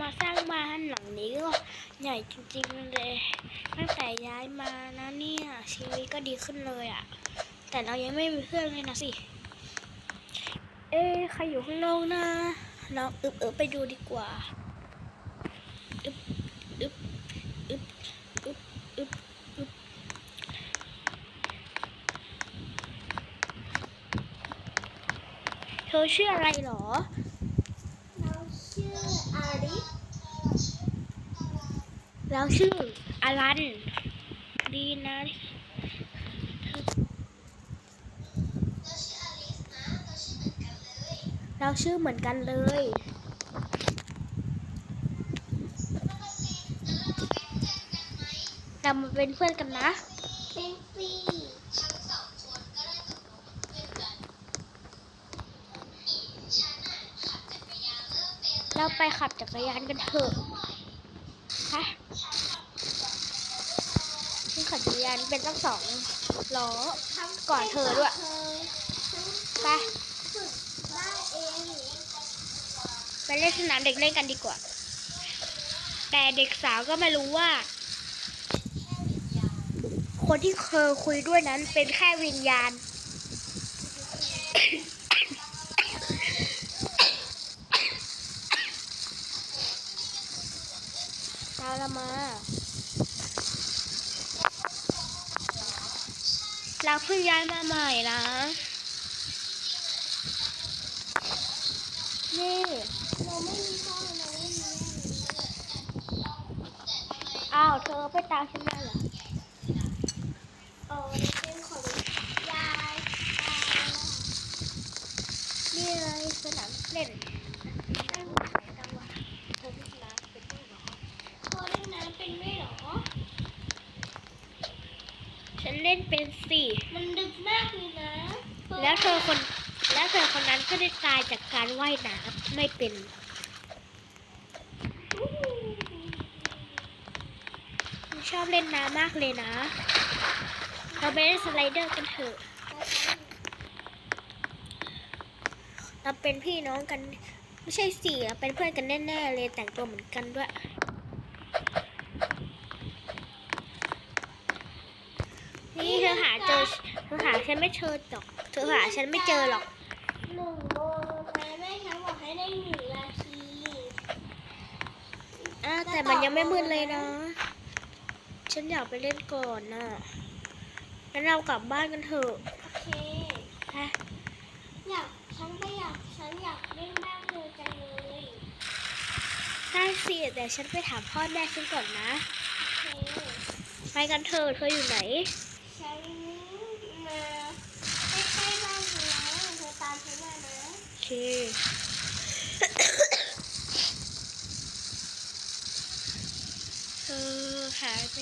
มาสร้างบ้านหลังนี้ก็ใหญ่จริงๆเลย ตั้งแต่ย้ายมานะเนี่ยชีวิตก็ดีขึ้นเลยอะ่ะ แต่เรายังไม่มีเพื่อนเลยนะสิ เอ๊ใครอยู่ข้างนอกนะเราอึบเออไปดูดีกว่าอึบอึบอึบอึบอึบอึบเธอชื่ออะไรเหรอ เราชื่ออาริ เราชื่ออลัน ดีนะเราชื่อเหมือนกันเลย เรามาเป็นเพื่อนกันนะ เป็นฟรีเราไปขับจักรยานกันเถอะ ยานเป็นตั้งสองล้อก่อนเธอด้วยไปได้เองไปเล่นสนามเด็กเล่นกันดีกว่า แต่เด็กสาวก็ไม่รู้ว่า คนที่เคยคุยด้วยนั้นเป็นแค่วิญญาณเราละมา เราเพิ่งย้ายมาใหม่นะนี่เราไม่มีพ่อเราไม่มีแม่อ้าวเธอไปตามฉันมาเหรอเออเป็นของยายนี่เลยสนามเล่นตั้งไหนตั้งวะเธอเล่นน้ำเป็นด้วยเหรอ พอเล่นน้ำเป็นด้วยเหรอ ฉันเล่นเป็นสี่ มันดึกมากเลยนะ แล้วเธอคน แล้วเธอคนนั้นก็ได้ตายจากการว่ายน้ำไม่เป็น ชอบเล่นน้ำมากเลยนะ เราไปเล่นสไลเดอร์กันเถอะ เราเป็นพี่น้องกัน ไม่ใช่สี่เราเป็นเพื่อนกันแน่ๆเลยแต่งตัวเหมือนกันด้วยนี่เธอหาเจอเธอหาฉันไม่เจอหรอก เธอหาฉันไม่เจอหรอกหนึ่งโมงนะแม่ฉันบอกให้ได้หนึ่งนาทีอ่าแต่มันยังไม่มืดเลยนะ ฉันอยากไปเล่นก่อนน่ะงั้นเรากลับบ้านกันเถอะโอเคฮะอยากฉันก็อยากฉันอยากเล่นบ้านเธอจังเลยได้สิแต่ฉันไปถามพ่อแม่ฉันก่อนนะ โอเค ไปกันเถอะเธออยู่ไหน ฉันมาใกล้ๆบ้านเธอนะเธอตามฉันมานะ โอ เคเธอหายไป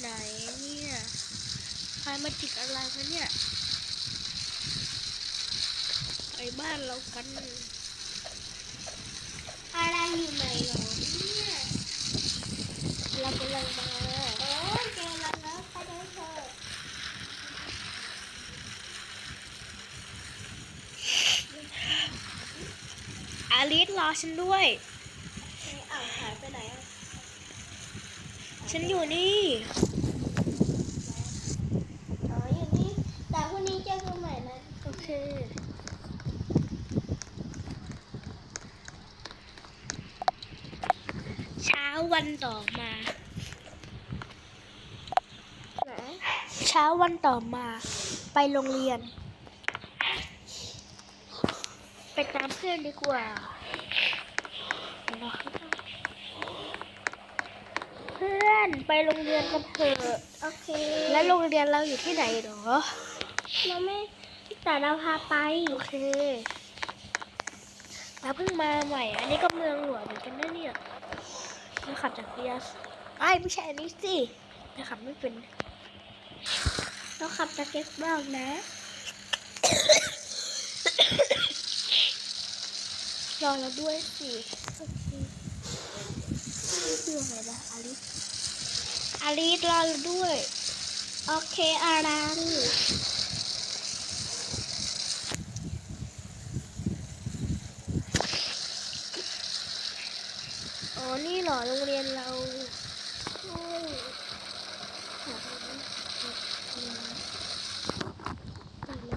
ไหนเนี่ยใครมาจิกอะไรมาเนี่ยไปบ้านเรากัน อะไรอยู่ไหนเหรอเนี่ย เรากำลังมา โอ้ยเจอแล้วนะไปเดินเถอะ อาลิสรอ ฉันด้วยเอ้ยอ้าวหายไปไหนอะฉันอยู่นี่ อ๋ออยู่นี่ แต่พรุ่งนี้เจอกันใหม่นะ โอเค เช้าวันต่อมา ไหน เช้าวันต่อมา ไปโรงเรียน ไปตามเพื่อนดีกว่า เพื่อนไปโรงเรียนกันเถอะโอเค แล้วโรงเรียนเราอยู่ที่ไหนเหรอ เราไม่แต่เราพาไป โอเคเราเพิ่งมาใหม่ อันนี้ก็เมืองหลวงเหมือนกันนะเนี่ยเราขับจากพิยาสไอ้ยไม่ใช่อันนี้สิเราขับไม่เป็นเราขับจากเก็ตบอกนะรอเราด้วยสิ ชื่ออะไรนะอาลิสอาลิสรอเราด้วย โอเคอารันนี่หรอโรงเรียนเรา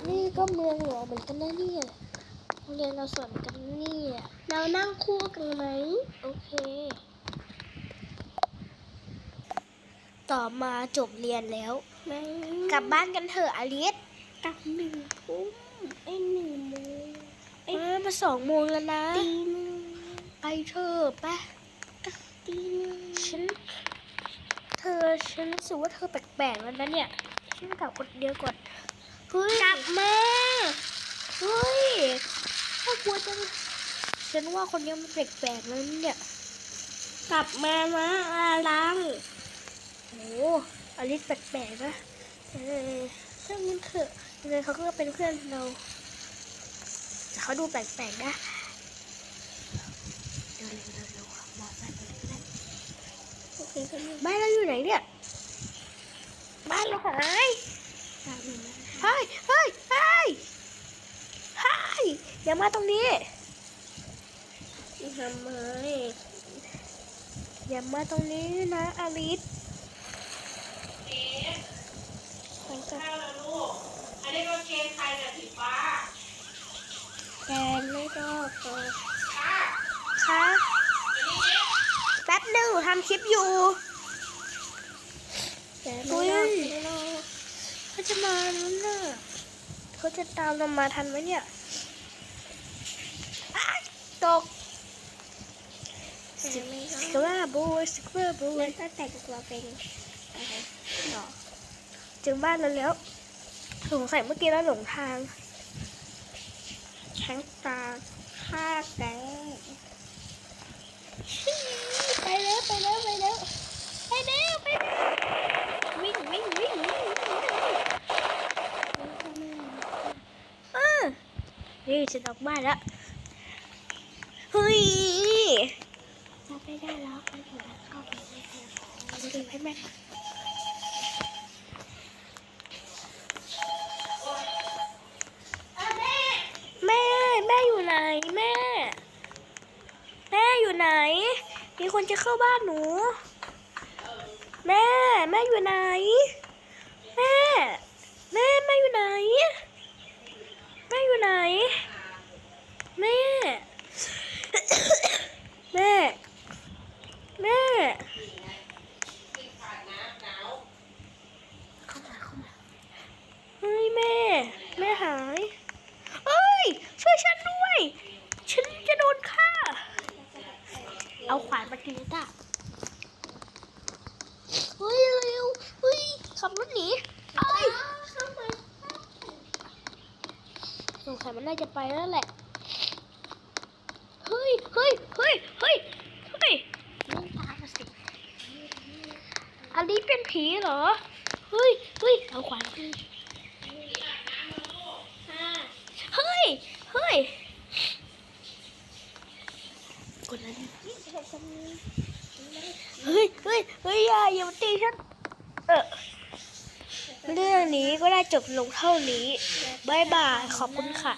นี่ก็เมืองหลวงเหมือนกันนะเนี่ยโรงเรียนเราสอนกันนี่เรานั่งคู่กันไหม โอเค ต่อมาจบเรียนแล้วไม่กลับบ้านกันเถอะอลิสกลับหนึ่งทุ่มไอ้หนึ่งโมงเออมาสองโมงแล้วนะ ตีหนึ่งไปเถอะไปตีหนึ่งฉัน เธอฉันรู้สึกว่าเธอแปลกๆแล้วนะเนี่ย ฉันกลับคนเดียวก่อนเฮ้ยกลับมาเฮ้ยน่ากลัวจังฉันว่าคนนี้มันแปลกๆแล้วเนี่ย กลับมานะอาลัง โอ้อลิสแปลกๆนะเออช่างมันเถอะยังไงเขาก็เป็นเพื่อนเราแต่เขาดูแปลกๆนะเร็วๆเร็วๆขับมอเตอร์ไซค์ไปเลยก็ได้โอเคก็ไม่บ้านเราอยู่ไหนเนี่ย บ้านเราหายกลับมาเฮ้ยเฮ้ยเฮ้ยเฮ้ยอย่ามาตรงนี้ทำไมอย่ามาตรงนี้นะอลิส ไปกันอันนี้ก็เกงใครเนี่ยสีฟ้าแกไม่ก็เปิดคะแป๊บหนึ่งหนูทำคลิปอยู่แกไม่ก็อุ๊ยเขาจะมาแล้วน่ะเขาจะตามเรามาทันไหมเนี่ยอ้ายตกแกไม่สก็กว่าบูสกว่าบูแล้วก็แต่งตัวเป็นอะไรหรอ ถึงบ้านเราแล้วสงสัยเมื่อกี้เราหลงทางช้งตาฆ่าแกไปแล้วไปแล้วไปแล้วไปแล้วไปแล้ววิ่งวิ่งวิ่งวิ่งเออนี่ฉันออกบ้านแล้วเฮ้ย จะไม่ได้แล้วไปถึงแล้วเข้าไปไม่ได้ จะเก็บให้แม่แม่แม่อยู่ไหนแม่ แม่อยู่ไหน มีคน จะเข้าบ้านหนู แม่ แม่อยู่ไหน แม่ แม่แม่อยู่ไหน แม่อยู่ไหน แม่ แม่ แม่ เข้ามาเข้ามาเฮ้ยแม่ แม่หาย เอ้ย ช่วยฉันด้วย ฉันจะโดนฆ่า เอาขวานมาตีตาเฮ้ยเร็วเฮ้ยขับรถหนีเอ้ยสงสัยมันน่าจะไปแล้วแหละ เฮ้ยเฮ้ยเฮ้ยเฮ้ยเฮ้ยไม่ตามมาสิอันนี้เป็นผีเหรอ เฮ้ยเฮ้ยเอาขวานขึ้นห้าเฮ้ย เฮ้ย กดนั้น ยี่สิบหกคนนี้ เฮ้ยเฮ้ยเฮ้ยอย่าอย่ามาตีฉันเออเรื่องนี้ก็ได้จบลงเท่านี้บายบายขอบคุณค่ะ